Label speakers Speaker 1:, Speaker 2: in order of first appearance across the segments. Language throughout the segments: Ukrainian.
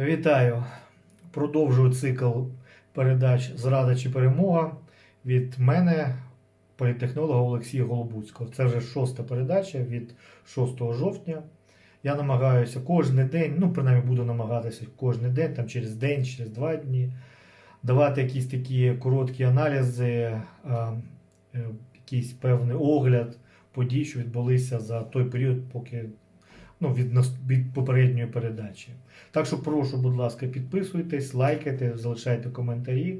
Speaker 1: Вітаю! Продовжую цикл передач Зрада чи перемога від мене, політехнолога Олексія Голобуцького. Це вже шоста передача від 6 жовтня. Я намагаюся кожен день, ну принаймні буду намагатися кожен день, там через день, через два дні, давати якісь такі короткі аналізи, е, якийсь певний огляд подій, що відбулися за той період, поки ну, від, нас- від попередньої передачі. Так що прошу, будь ласка, підписуйтесь, лайкайте, залишайте коментарі.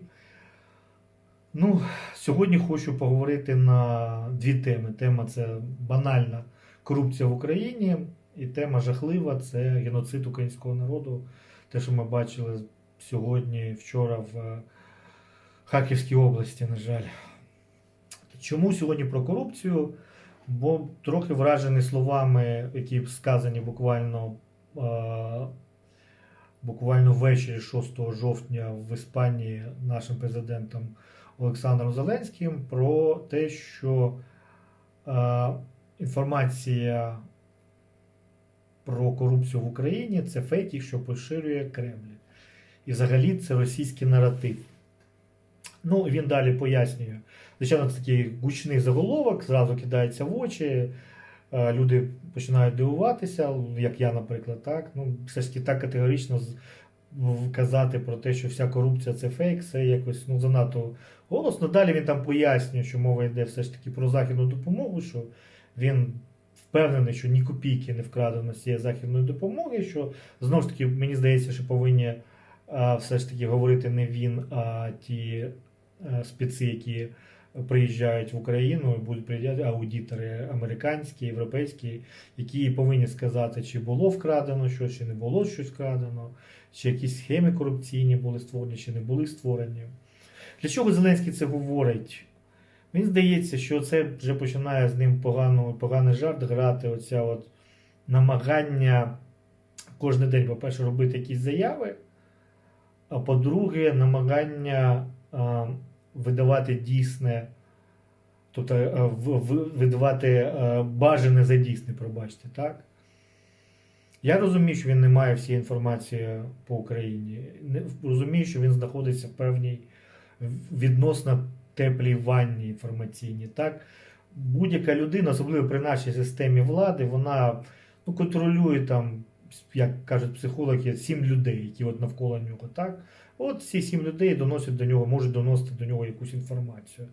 Speaker 1: Ну, сьогодні хочу поговорити на дві теми. Тема це банальна корупція в Україні, і тема жахлива це геноцид українського народу. Те, що ми бачили сьогодні, вчора в Харківській області, на жаль. Чому сьогодні про корупцію? Бо трохи вражений словами, які сказані буквально, е, буквально ввечері 6 жовтня в Іспанії нашим президентом Олександром Зеленським про те, що е, інформація про корупцію в Україні це фейки, що поширює Кремль. І взагалі це російський наратив. Ну, він далі пояснює. Звичайно, це такий гучний заголовок, зразу кидається в очі. е, Люди починають дивуватися, як я, наприклад, так. Ну, все ж таки так категорично казати про те, що вся корупція це фейк, це якось ну, занадто голосно. Далі він там пояснює, що мова йде все ж таки про західну допомогу, що він впевнений, що ні копійки не вкрадено з цієї західної допомоги, що знову ж таки, мені здається, що повинні все ж таки говорити не він, а ті е, спеці, які приїжджають в Україну, і будуть приїжджати аудитори американські, європейські, які повинні сказати, чи було вкрадено щось, чи не було щось вкрадено, чи якісь схеми корупційні були створені, чи не були створені. Для чого Зеленський це говорить? Мені здається, що це вже починає з ним погано, поганий жарт грати. Оця от намагання кожен день, по-перше, робити якісь заяви, а по-друге, намагання видавати дійсне, тобто в- видавати бажане за дійсне, пробачте, так? Я розумію, що він не має всієї інформації по Україні. Розумію, що він знаходиться в певній відносно теплій ванні інформаційній. Так? Будь-яка людина, особливо при нашій системі влади, вона ну, контролює там, як кажуть психологи, сім людей, які от навколо нього. Так? От ці сім людей доносять до нього, можуть доносити до нього якусь інформацію.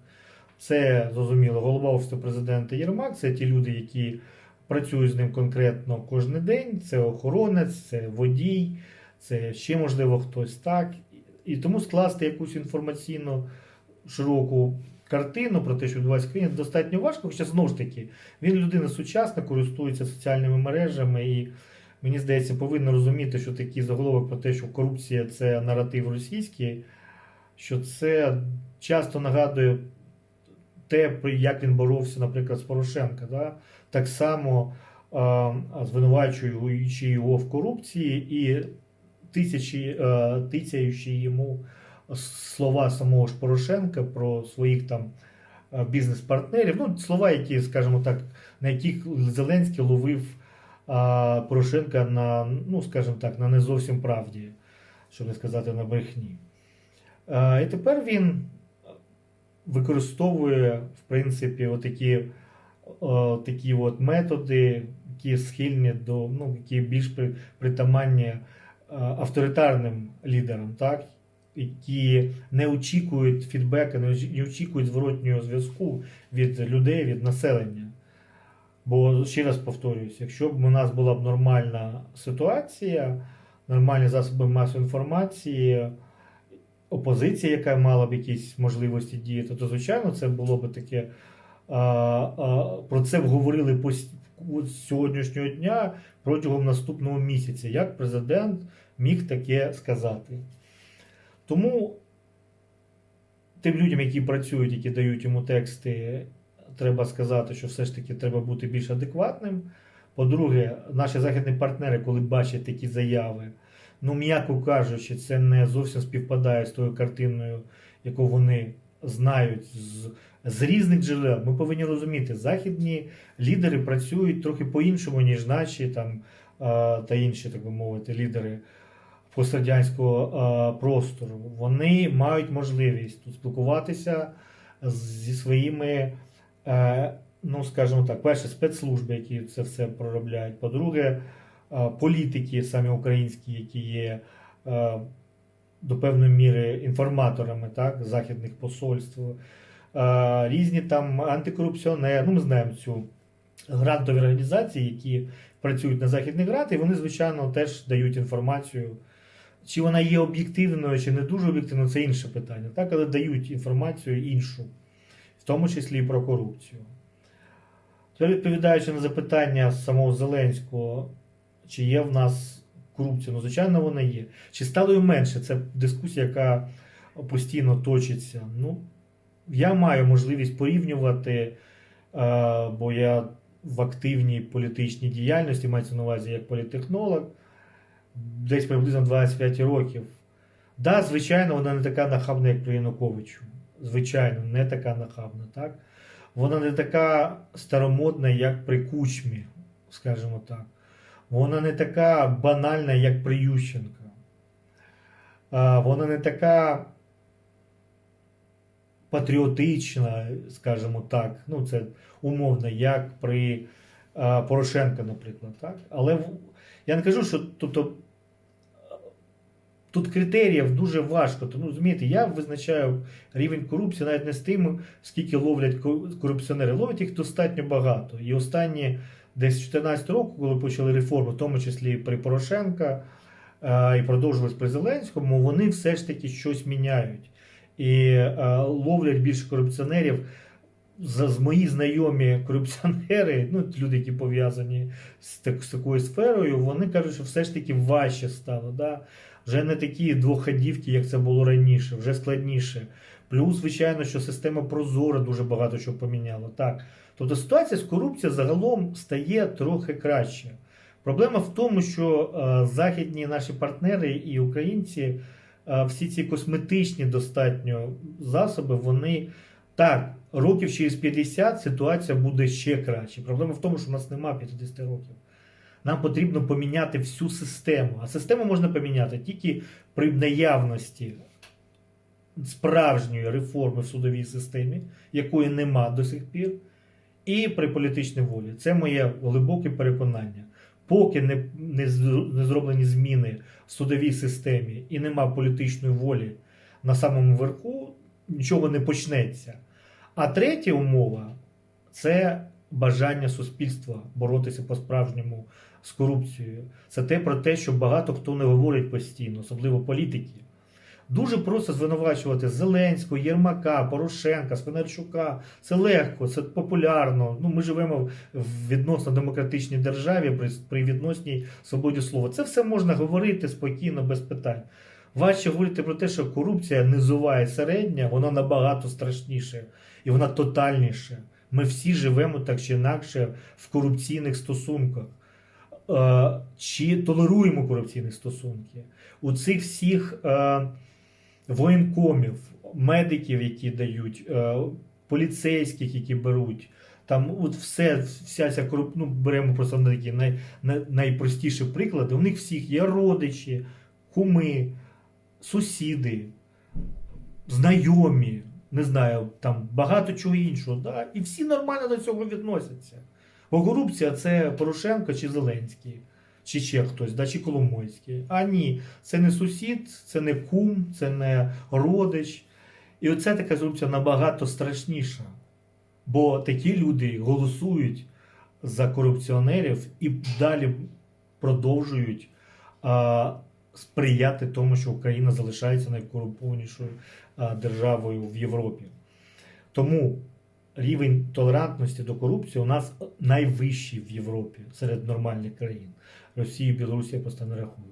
Speaker 1: Це зрозуміло, голова офісу президента Єрмак, це ті люди, які працюють з ним конкретно кожен день. Це охоронець, це водій, це ще можливо хтось так. І тому скласти якусь інформаційну широку картину про те, що відбувається в країні, достатньо важко. Хоча знову ж таки, він людина сучасна, користується соціальними мережами і. Мені здається, повинен розуміти, що такий заголовок про те, що корупція це наратив російський, що це часто нагадує те, як він боровся, наприклад, з Порошенка. Да? Так само звинувачуючи його в корупції і тисячі, тицяючи йому слова самого ж Порошенка про своїх там бізнес-партнерів. Ну, слова, які, скажімо так, на яких Зеленський ловив а, Порошенка на, ну, скажімо так, на не зовсім правді, щоб не сказати на брехні. І тепер він використовує, в принципі, отакі, такі от методи, які схильні до, ну, які більш при- притаманні авторитарним лідерам, так? які не очікують очі- не очікують зворотнього зв'язку від людей, від населення. Бо ще раз повторююсь, якщо б у нас була б нормальна ситуація, нормальні засоби масової інформації, опозиція, яка мала б якісь можливості діяти, то звичайно це було б таке. А, а, про це говорили з сьогоднішнього дня протягом наступного місяця. Як президент міг таке сказати? Тому тим людям, які працюють, які дають йому тексти, треба сказати, що все ж таки треба бути більш адекватним. По-друге, наші західні партнери, коли бачать такі заяви, ну, м'яко кажучи, це не зовсім співпадає з тою картиною, яку вони знають з, з різних джерел. Ми повинні розуміти, західні лідери працюють трохи по-іншому, ніж наші там, та інші, так би мовити, лідери пострадянського простору, вони мають можливість тут спілкуватися зі своїми, ну скажімо так, перше, спецслужби, які це все проробляють. По-друге, е, політики, самі українські, які є е, до певної міри інформаторами так, західних посольств, е, різні там антикорупціонери, ну ми знаємо цю грантові організації, які працюють на західних грант, і вони, звичайно, теж дають інформацію. Чи вона є об'єктивною, чи не дуже об'єктивною, це інше питання. Так, але дають інформацію іншу, тому числі і про корупцію. Тепер відповідаючи на запитання самого Зеленського, чи є в нас корупція, ну, звичайно, вона є. Чи стало її менше? Це дискусія, яка постійно точиться. Ну, я маю можливість порівнювати, е, бо я в активній політичній діяльності, мається на увазі як політтехнолог, десь приблизно 25 років. Да, звичайно, вона не така нахабна, як при Януковичу. Звичайно, не така нахабна, так? Вона не така старомодна, як при Кучмі, скажімо так. Вона не така банальна, як при Ющенка. Вона не така патріотична, скажімо так. Ну, це умовно, як при Порошенка, наприклад. Так? Але я не кажу, що тобто, тут критеріїв дуже важко. Тому розумієте, я визначаю рівень корупції навіть не з тим, скільки ловлять корупціонери. Ловлять їх достатньо багато. І останні десь 14 року, коли почали реформи, в тому числі при Порошенка, е, і продовжувалось при Зеленському, вони все ж таки щось міняють. І е, ловлять більше корупціонерів. З, з мої знайомі корупціонери, ну люди, які пов'язані з, так, з такою сферою, вони кажуть, що все ж таки важче стало. Да? Вже не такі двоходівки, як це було раніше, вже складніше. Плюс, звичайно, що система Прозора дуже багато чого поміняла. Так. Тобто ситуація з корупцією загалом стає трохи краще. Проблема в тому, що е, західні наші партнери і українці, е, всі ці косметичні достатньо засоби, вони так, років через 50 ситуація буде ще краще. Проблема в тому, що в нас немає 50 років. Нам потрібно поміняти всю систему. А систему можна поміняти тільки при наявності справжньої реформи в судовій системі, якої нема до сих пір, і при політичній волі. Це моє глибоке переконання. Поки не, не, зроблені зміни в судовій системі і нема політичної волі на самому верху, нічого не почнеться. А третя умова це бажання суспільства боротися по-справжньому з корупцією. Це те про те, що багато хто не говорить постійно, особливо політики. Дуже просто звинувачувати Зеленського, Єрмака, Порошенка, Свинарчука. Це легко, це популярно. Ну, ми живемо в відносно демократичній державі при, при відносній свободі слова. Це все можна говорити спокійно, без питань. Важче говорити про те, що корупція низова і середня, вона набагато страшніше і вона тотальніша. Ми всі живемо так чи інакше в корупційних стосунках. Е, Чи толеруємо корупційні стосунки? У цих всіх е, воєнкомів, медиків, які дають, е, поліцейських, які беруть. Там от все, вся ця коруп... ну, беремо просто на такі най, най, найпростіші приклади. У них всіх є родичі, куми, сусіди, знайомі, не знаю, там багато чого іншого. Да? І всі нормально до цього відносяться. Бо корупція це Порошенко чи Зеленський, чи ще хтось, да, чи Коломойський. А ні, це не сусід, це не кум, це не родич. І оце така корупція набагато страшніша. Бо такі люди голосують за корупціонерів і далі продовжують сприяти тому, що Україна залишається найкорумпованішою державою в Європі. Тому рівень толерантності до корупції у нас найвищий в Європі серед нормальних країн. Росію, Білорусі я просто не рахую.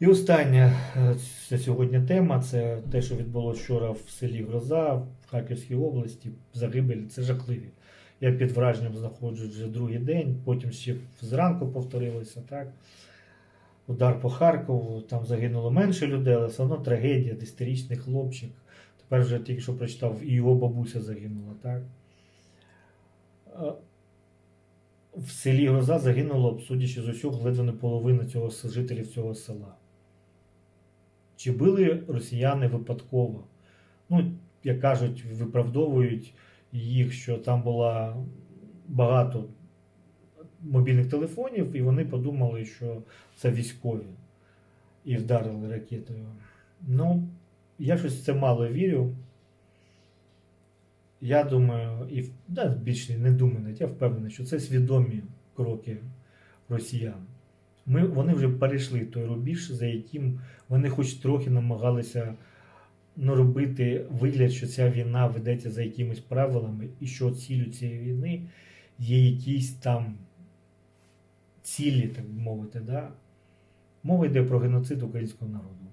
Speaker 1: І остання е, це сьогодні тема це те, що відбулося вчора в селі Гроза в Харківській області. Загибель це жахливі. Я під враженням знаходжусь вже другий день, потім ще зранку повторилося. так. Удар по Харкову, там загинуло менше людей, але все одно трагедія, десятирічний хлопчик. Тепер вже тільки що прочитав, і його бабуся загинула. так. Е, В селі Гроза загинуло, судячи з усього, ледве не половина цього жителів цього села. Чи били росіяни випадково? Ну, як кажуть, виправдовують їх, що там була багато мобільних телефонів, і вони подумали, що це військові і вдарили ракетою. Ну, я щось в це мало вірю. Я думаю, і да, більше не думаю, навіть, я впевнений, що це свідомі кроки росіян. Ми, вони вже перейшли той рубіж, за яким вони хоч трохи намагалися ну, робити вигляд, що ця війна ведеться за якимись правилами, і що ціллю цієї війни є якісь там цілі, так би мовити. Да? Мова йде про геноцид українського народу.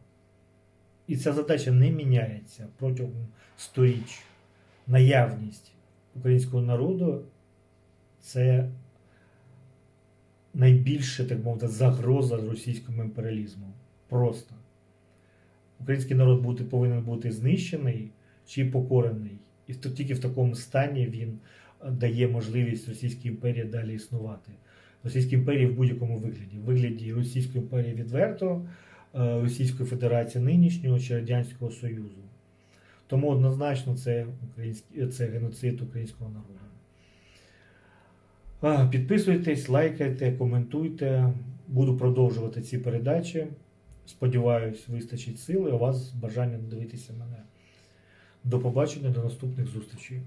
Speaker 1: І ця задача не міняється протягом сторіч. Наявність українського народу це найбільша, так мовити, загроза російському імперіалізму. Просто. Український народ бути, повинен бути знищений чи покорений. І тільки в такому стані він е, дає можливість Російській імперії далі існувати. Російській імперії в будь-якому вигляді. В вигляді Російської імперії відверто, е, Російської Федерації нинішнього чи Радянського Союзу. Тому однозначно це, український, це геноцид українського народу. Підписуйтесь, лайкайте, коментуйте. Буду продовжувати ці передачі. Сподіваюсь, вистачить сили, у вас бажання дивитися мене. До побачення, до наступних зустрічей.